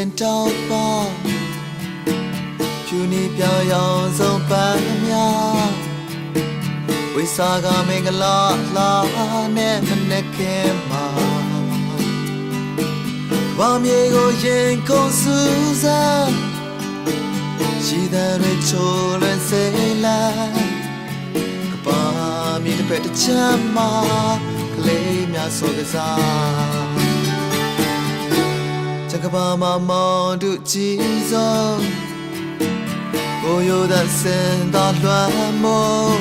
တောက်ပါဖြူနေပြောင်ရောင်ဆုံးပန်းများဝိစာကမင်္ဂလာလာနဲ့မနဲ့ခင်မှာဘာမြေကိုရင်ခုန်စူးစမ်းရှိတဲ့ရချိုးလွန်စေးလာကပါမြေတစ်ဖက်တစ်ချမ်းမှာကလေးများဆိုကစား ချက်ကပါမမောင်တို့ကြည်စုံကိုရိုတဲ့စင်သာလွှမ်းမို့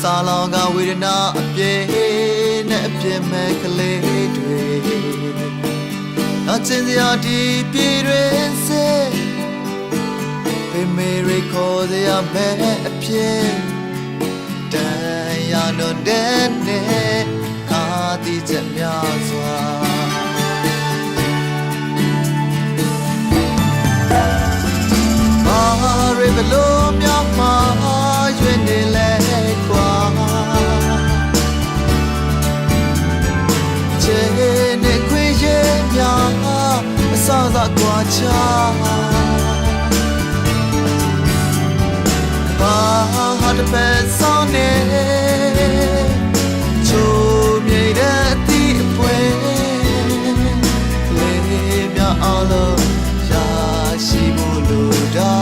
စာလောင်ကဝေဒနာအပြည့်နဲ့အပြည့်မဲ့ကလေးတွေအချင်းစရာဒီပြည်တွင်စေပေမေရီခေါ်စ ကွာချာဘာဟာတပက်ဆောင်နေချိုးမြိတ်တဲ့အသည့်အပွဲလေးများအောင်လို့ရရှိဖို့လိုတာ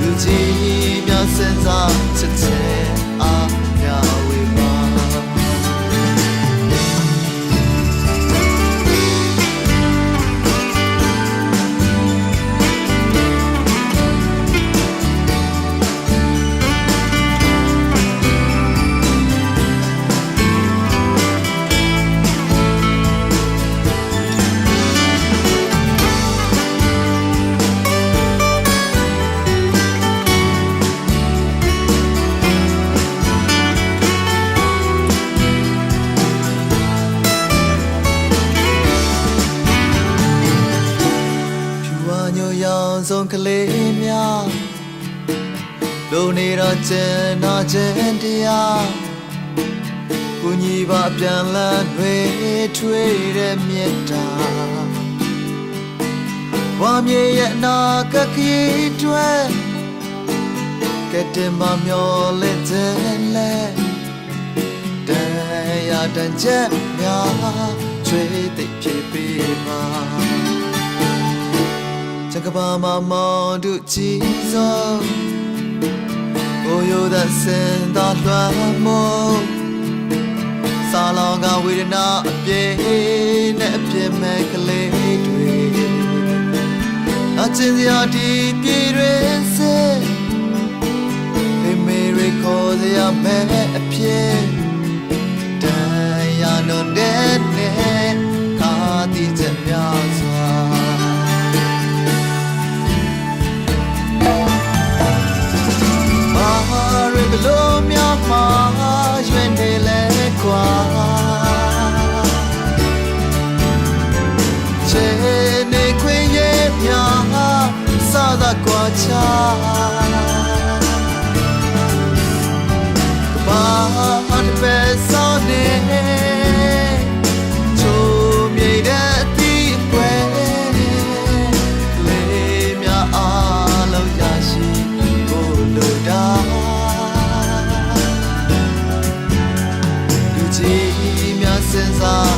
လူကြီးများစင်စားချစ် ဆုံးကလေးများလုံနေတော့ကျန်တော့ကျန်တရားကိုညီပါပြန်လန်းတွေထွေးတဲ့မြတ်တာဝါမြေရဲ့အနာကခရီးတွဲကတဲ့မမျောလက်တဲ့လဲတန်ရတန်ချက်များချွေးသိပ်ဖြစ်ပြီးမှာချ က်ကပါမမောင်တို့ကြည်စုံကိုရိုတဲ့စင်သာလွှမ်းမို့စာလောင်ကဝေဒနာအပြည့်နဲ့အပြည့်မဲ့ကလေးတွေအချင်းစရာဒီပြည်တွင်စေပေမေရီခေါ်စရာမဲ့အပြည့် မှတ်ကွာချဘာအန်ပဲစောနေ身上。